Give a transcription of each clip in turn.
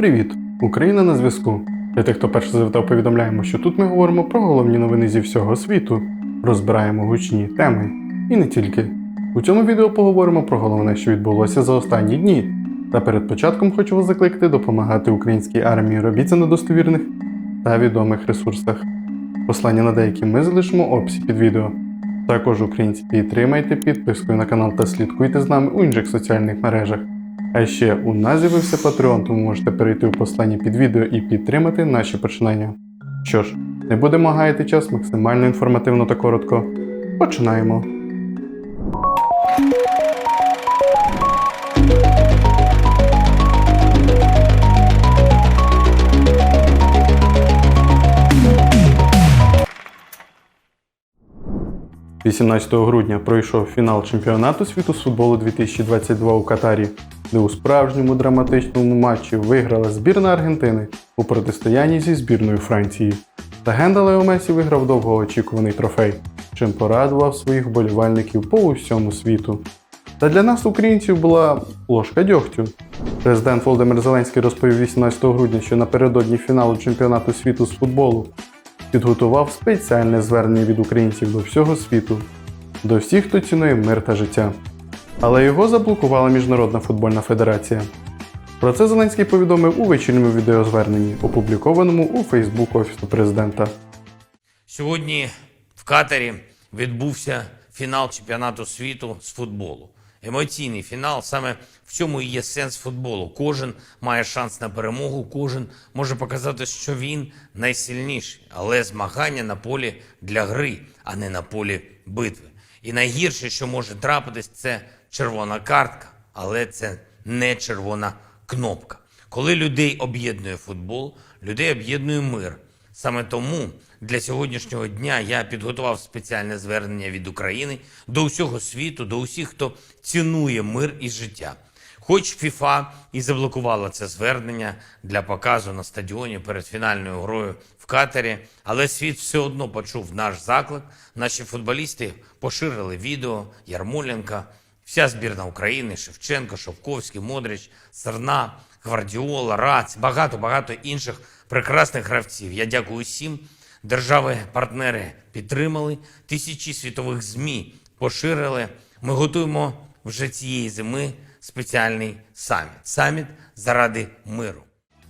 Привіт! Україна на зв'язку. Для тих, хто перше завітав, повідомляємо, що тут ми говоримо про головні новини зі всього світу, розбираємо гучні теми. І не тільки. У цьому відео поговоримо про головне, що відбулося за останні дні. Та перед початком хочу вас закликати допомагати українській армії. Робіть це на достовірних та відомих ресурсах. Послання на деякі ми залишимо в описі під відео. Також українці підтримайте підпискою на канал та слідкуйте з нами у інших соціальних мережах. А ще у нас з'явився Patreon, тому можете перейти у посланні під відео і підтримати наші починання. Що ж, не будемо гаяти час максимально інформативно та коротко. Починаємо. – 18 грудня пройшов фінал чемпіонату світу з футболу 2022 у Катарі, де у справжньому драматичному матчі виграла збірна Аргентини у протистоянні зі збірною Франції. Легенда Лео Месі виграв довгоочікуваний трофей, чим порадував своїх вболівальників по усьому світу. Та для нас, українців, була ложка дьогтю. Президент Володимир Зеленський розповів 18 грудня, що напередодні фіналу чемпіонату світу з футболу підготував спеціальне звернення від українців до всього світу, до всіх, хто цінує мир та життя. Але його заблокувала Міжнародна футбольна федерація. Про це Зеленський повідомив у вечірньому відеозверненні, опублікованому у Фейсбук Офісу президента. Сьогодні в Катарі відбувся фінал чемпіонату світу з футболу. Емоційний фінал саме в цьому і є сенс футболу. Кожен має шанс на перемогу, кожен може показати, що він найсильніший, але змагання на полі для гри, а не на полі битви. І найгірше, що може трапитись, це червона картка, але це не червона кнопка. Коли людей об'єднує футбол, людей об'єднує мир. Саме тому для сьогоднішнього дня я підготував спеціальне звернення від України до усього світу, до усіх, хто цінує мир і життя. Хоч ФІФА і заблокувала це звернення для показу на стадіоні перед фінальною грою в Катері, але світ все одно почув наш заклик. Наші футболісти поширили відео Ярмоленка, вся збірна України, Шевченко, Шовковський, Модрич, Серна, Гвардіола, Рац, багато-багато інших прекрасних гравців. Я дякую всім. Держави-партнери підтримали, тисячі світових ЗМІ поширили. Ми готуємо вже цієї зими спеціальний саміт. Саміт заради миру.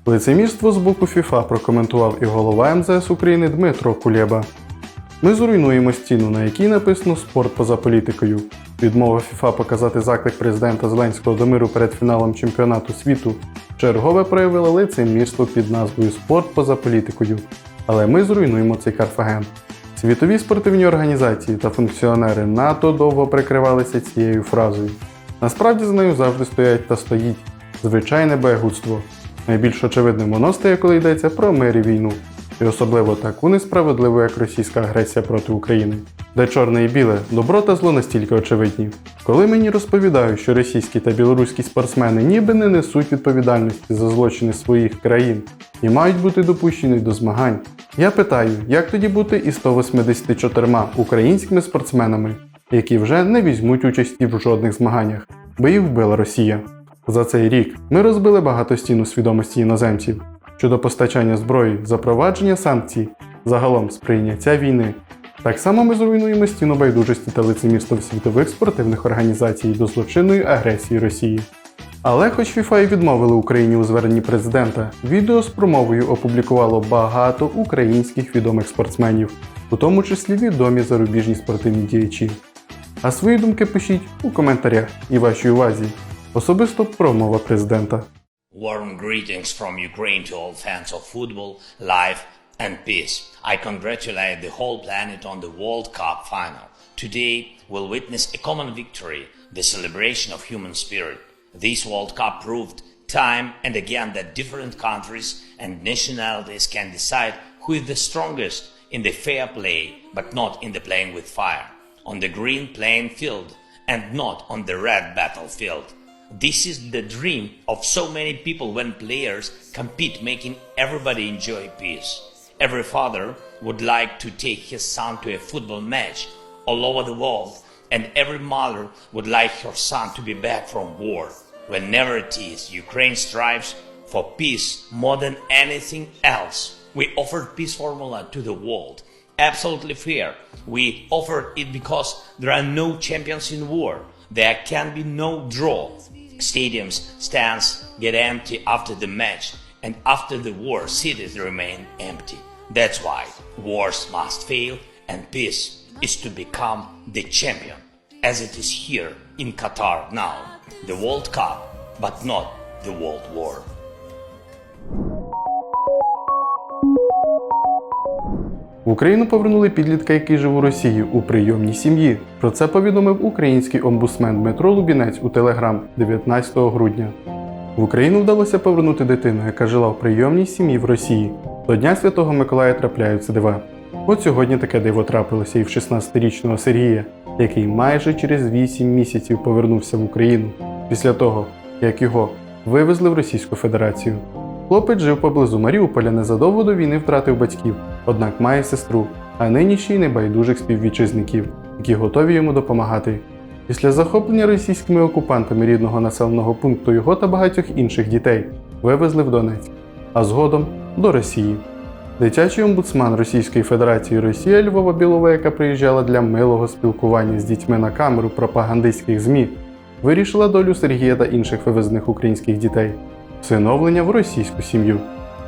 Лицемірство з боку ФІФА прокоментував і голова МЗС України Дмитро Кулєба. Ми зруйнуємо стіну, на якій написано спорт поза політикою. Відмова ФІФА показати заклик президента Зеленського до миру перед фіналом чемпіонату світу чергове проявила лицемірство під назвою Спорт поза політикою. Але ми зруйнуємо цей Карфаген. Світові спортивні організації та функціонери НАТО довго прикривалися цією фразою. Насправді за нею завжди стоять та стоїть звичайне байгудство. Найбільш очевидним воно стає, коли йдеться про мир і війну, і особливо таку несправедливу, як російська агресія проти України, де чорне і біле, добро та зло настільки очевидні. Коли мені розповідають, що російські та білоруські спортсмени ніби не несуть відповідальності за злочини своїх країн і мають бути допущені до змагань, я питаю, як тоді бути із 184 українськими спортсменами, які вже не візьмуть участі в жодних змаганнях, бо їх вбила Росія. За цей рік ми розбили багато стін у свідомості іноземців щодо постачання зброї, запровадження санкцій, загалом сприйняття війни. Так само ми зруйнуємо стіну байдужості та лицемірства світових спортивних організацій до злочинної агресії Росії. Але хоч FIFA і відмовили Україні у зверненні президента, відео з промовою опублікувало багато українських відомих спортсменів, у тому числі відомі зарубіжні спортивні діячі. А свої думки пишіть у коментарях і вашій увазі. Особисто промова президента. Warm greetings from Ukraine to all fans of football, life, and peace. I congratulate the whole planet on the World Cup final. Today we'll witness a common victory, the celebration of human spirit. This World Cup proved time and again that different countries and nationalities can decide who is the strongest in the fair play, but not in the playing with fire, on the green playing field and not on the red battlefield. This is the dream of so many people when players compete, making everybody enjoy peace. Every father would like to take his son to a football match all over the world, and every mother would like her son to be back from war. Whenever it is, Ukraine strives for peace more than anything else. We offered peace formula to the world. Absolutely fair. We offered it because there are no champions in war. There can be no draw. Stadiums, stands get empty after the match, and after the war, cities remain empty. That's why wars must fail, and peace is to become the champion, as it is here in Qatar now. The World Cup, but not the World War. В Україну повернули підлітка, який жив у Росії у прийомній сім'ї. Про це повідомив український омбудсмен Дмитро Лубінець у Телеграм 19 грудня. В Україну вдалося повернути дитину, яка жила в прийомній сім'ї в Росії. До Дня Святого Миколая трапляються дива. От сьогодні таке диво трапилося і в 16-річного Сергія, який майже через 8 місяців повернувся в Україну після того, як його вивезли в Російську Федерацію. Хлопець жив поблизу Маріуполя, незадовго до війни втратив батьків, однак має сестру, а нині ще й небайдужих співвітчизників, які готові йому допомагати. Після захоплення російськими окупантами рідного населеного пункту його та багатьох інших дітей вивезли в Донецьк, а згодом до Росії. Дитячий омбудсман Російської Федерації Росія Львова Білова, яка приїжджала для милого спілкування з дітьми на камеру пропагандистських ЗМІ, вирішила долю Сергія та інших вивезених українських дітей всиновлення в російську сім'ю.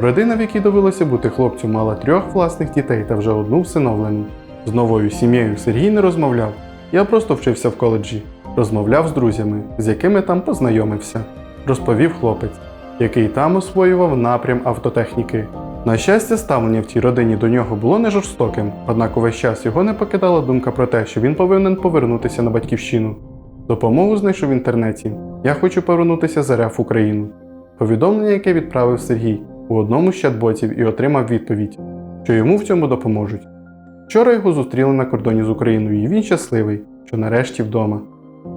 Родина, в якій довелося бути хлопцю, мала трьох власних дітей та вже одну всиновлену. З новою сім'єю Сергій не розмовляв. Я просто вчився в коледжі, розмовляв з друзями, з якими там познайомився, розповів хлопець, який там освоював напрям автотехніки. На щастя, ставлення в тій родині до нього було не жорстоким, однак увесь час його не покидала думка про те, що він повинен повернутися на батьківщину. Допомогу знайшов в інтернеті. Я хочу повернутися з РФ Україну. Повідомлення, яке відправив Сергій у одному з чат-ботів і отримав відповідь, що йому в цьому допоможуть. Вчора його зустріли на кордоні з Україною, і він щасливий, що нарешті вдома.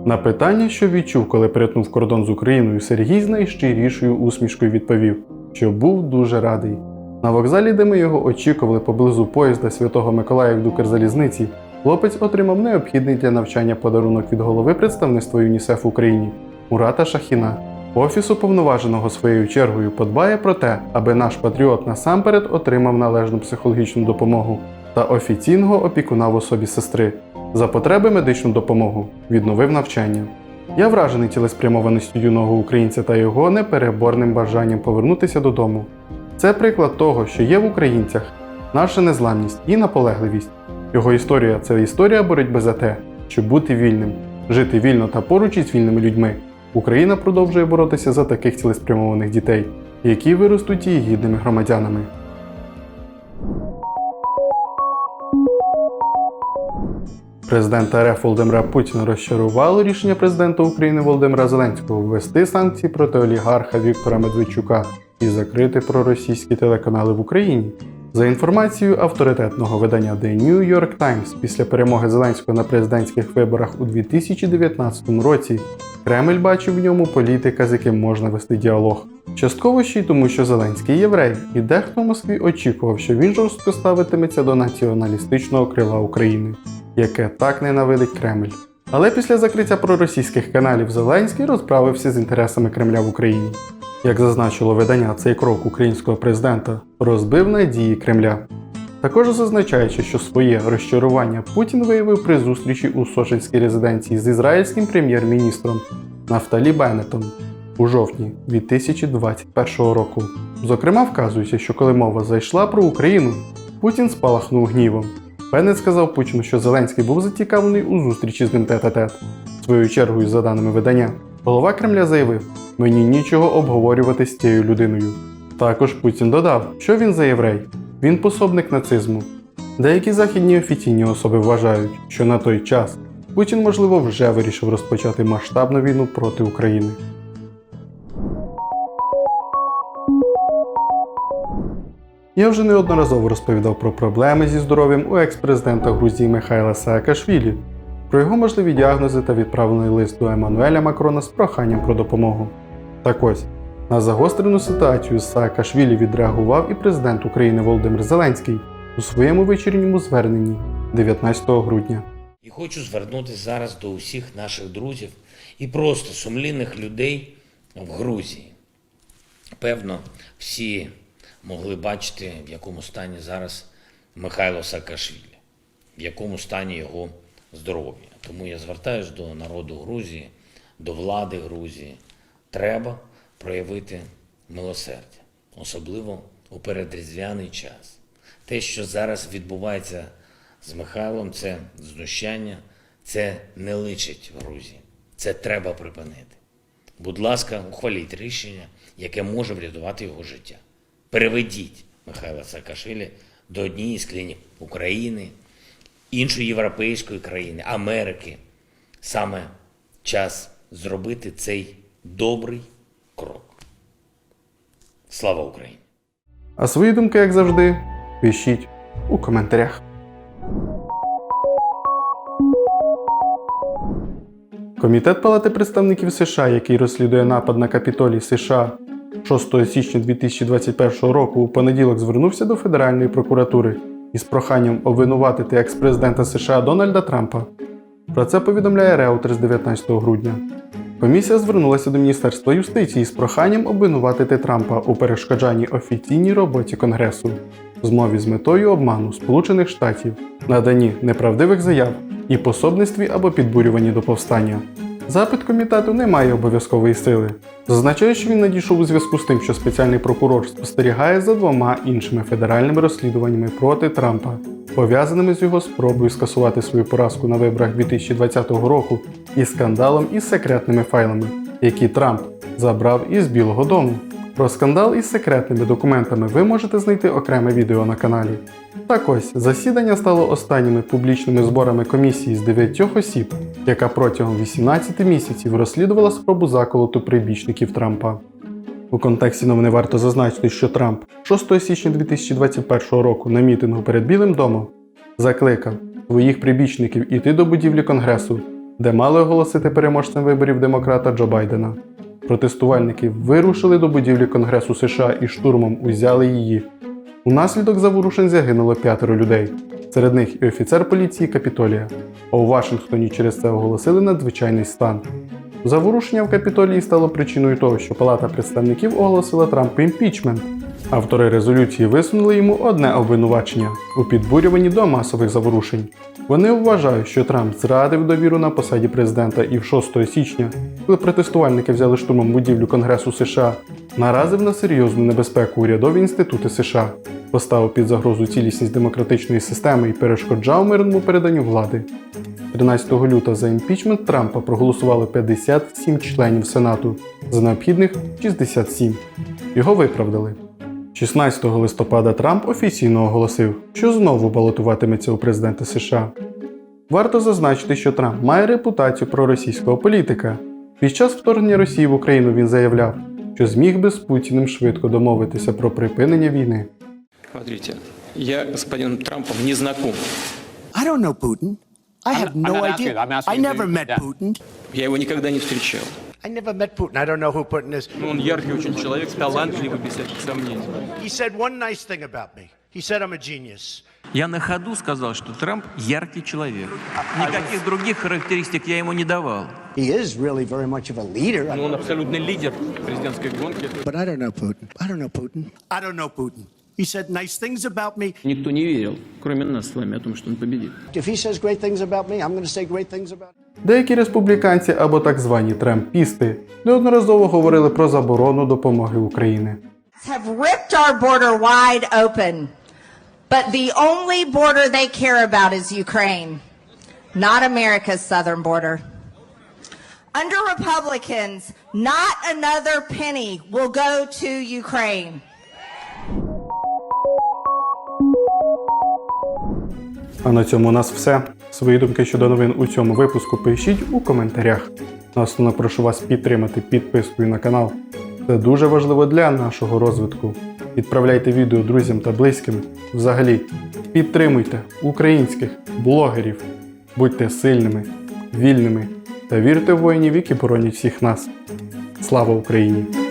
На питання, що відчув, коли перетнув кордон з Україною, Сергій з найщирішою усмішкою відповів, що був дуже радий. На вокзалі, де ми його очікували поблизу поїзда Святого Миколая в Укрзалізниці, хлопець отримав необхідний для навчання подарунок від голови представництва ЮНІСЕФ в Україні Мурата Шахіна. Офіс уповноваженого своєю чергою подбає про те, аби наш патріот насамперед отримав належну психологічну допомогу та офіційного опікуна в особі сестри. За потреби медичну допомогу відновив навчання. Я вражений цілеспрямованістю юного українця та його непереборним бажанням повернутися додому. Це приклад того, що є в українцях наша незламність і наполегливість. Його історія це історія боротьби за те, щоб бути вільним, жити вільно та поруч із вільними людьми. Україна продовжує боротися за таких цілеспрямованих дітей, які виростуть і гідними громадянами. Президента РФ Володимира Путіна розчарувало рішення президента України Володимира Зеленського ввести санкції проти олігарха Віктора Медведчука і закрити проросійські телеканали в Україні. За інформацією авторитетного видання The New York Times, після перемоги Зеленського на президентських виборах у 2019 році Кремль бачив в ньому політика, з яким можна вести діалог. Частково ще й тому, що Зеленський єврей, і дехто в Москві очікував, що він жорстко ставитиметься до націоналістичного крила України, яке так ненавидить Кремль. Але після закриття проросійських каналів Зеленський розправився з інтересами Кремля в Україні. Як зазначило видання, цей крок українського президента розбив надії Кремля. Також зазначаючи, що своє розчарування Путін виявив при зустрічі у Сочинській резиденції з ізраїльським прем'єр-міністром Нафталі Беннетом у жовтні 2021 року. Зокрема, вказується, що коли мова зайшла про Україну, Путін спалахнув гнівом. Беннет сказав Путіну, що Зеленський був зацікавлений у зустрічі з ним тет-а-тет. Своєю чергою, за даними видання, голова Кремля заявив: мені нічого обговорювати з цією людиною. Також Путін додав, що він за єврей, він пособник нацизму. Деякі західні офіційні особи вважають, що на той час Путін, можливо, вже вирішив розпочати масштабну війну проти України. Я вже неодноразово розповідав про проблеми зі здоров'ям у екс-президента Грузії Михайла Саакашвілі, про його можливі діагнози та відправлений лист до Еммануеля Макрона з проханням про допомогу. Так ось, на загострену ситуацію з Саакашвілі відреагував і президент України Володимир Зеленський у своєму вечірньому зверненні 19 грудня. І хочу звернутися зараз до усіх наших друзів і просто сумлінних людей в Грузії. Певно, всі могли бачити, в якому стані зараз Михайло Саакашвілі, в якому стані його здоров'я. Тому я звертаюся до народу Грузії, до влади Грузії. Треба проявити милосердя, особливо у передріздвяний час. Те, що зараз відбувається з Михайлом, це знущання, це не личить Грузії. Це треба припинити. Будь ласка, ухваліть рішення, яке може врятувати його життя. Переведіть Михайла Саакашвілі до однієї з клінік України, іншої європейської країни, Америки. Саме час зробити цей добрий крок. Слава Україні! А свої думки, як завжди, пишіть у коментарях. Комітет Палати представників США, який розслідує напад на Капітолій США 6 січня 2021 року, у понеділок звернувся до Федеральної прокуратури із проханням обвинуватити екс-президента США Дональда Трампа. Про це повідомляє Reuters 19 грудня. Комісія звернулася до Міністерства юстиції з проханням обвинуватити Трампа у перешкоджанні офіційній роботі Конгресу, змові з метою обману Сполучених Штатів, наданні неправдивих заяв і пособництві або підбурюванні до повстання. Запит комітету не має обов'язкової сили. Зазначає, що він надійшов у зв'язку з тим, що спеціальний прокурор спостерігає за двома іншими федеральними розслідуваннями проти Трампа, пов'язаними з його спробою скасувати свою поразку на виборах 2020 року і скандалом із секретними файлами, які Трамп забрав із Білого Дому. Про скандал із секретними документами ви можете знайти окреме відео на каналі. Так ось, засідання стало останніми публічними зборами комісії з 9 осіб, яка протягом 18 місяців розслідувала спробу заколоту прибічників Трампа. У контексті новини варто зазначити, що Трамп 6 січня 2021 року на мітингу перед Білим домом закликав своїх прибічників іти до будівлі Конгресу, де мали оголосити переможцем виборів демократа Джо Байдена. Протестувальники вирушили до будівлі Конгресу США і штурмом узяли її. Унаслідок заворушень загинуло п'ятеро людей, серед них і офіцер поліції Капітолія. А у Вашингтоні через це оголосили надзвичайний стан. Заворушення в Капітолії стало причиною того, що Палата представників оголосила Трампу імпічмент. Автори резолюції висунули йому одне обвинувачення у підбурюванні до масових заворушень. Вони вважають, що Трамп зрадив довіру на посаді президента і в 6 січня, коли протестувальники взяли штурмом будівлю Конгресу США, наразив на серйозну небезпеку урядові інститути США, поставив під загрозу цілісність демократичної системи і перешкоджав мирному переданню влади. 13 лютого за імпічмент Трампа проголосували 57 членів Сенату за необхідних 67. Його виправдали. 16 листопада Трамп офіційно оголосив, що знову балотуватиметься у президенти США. Варто зазначити, що Трамп має репутацію проросійського політика. Під час вторгнення Росії в Україну він заявляв, що зміг би з Путіним швидко домовитися про припинення війни. Смотрите, я господином Трампом не знаком. I don't know Putin. I have no idea. I never met. Putin. Я его никогда не встречал. I never met Putin. I don't know who Putin is. Ну, он яркий очень человек, талантливый, без всяких сомнений. He said one nice thing about me. He said I'm a genius. Я на ходу сказал, что Трамп яркий человек. Никаких других характеристик я ему не давал. He is really very much of a leader. Ну, он абсолютный лидер президентской гонки. But I don't know Putin. I don't know Putin. I don't know Putin. He said nice things about me. Никто не верил, кроме нас с вами, о том, что он победит. If he says great things about me, I'm going to say great things about him. Деякі республіканці або так звані тремпісти неодноразово говорили про заборону допомоги Україні. have ripped our border wide open. But the only border they care about is Ukraine, not America's southern border. Under Republicans, not another penny will go to Ukraine. А на цьому у нас все. Свої думки щодо новин у цьому випуску пишіть у коментарях. Наостанок прошу вас підтримати підпискою на канал. Це дуже важливо для нашого розвитку. Відправляйте відео друзям та близьким. Взагалі, підтримуйте українських блогерів. Будьте сильними, вільними та вірте в воїнів, які боронять всіх нас. Слава Україні!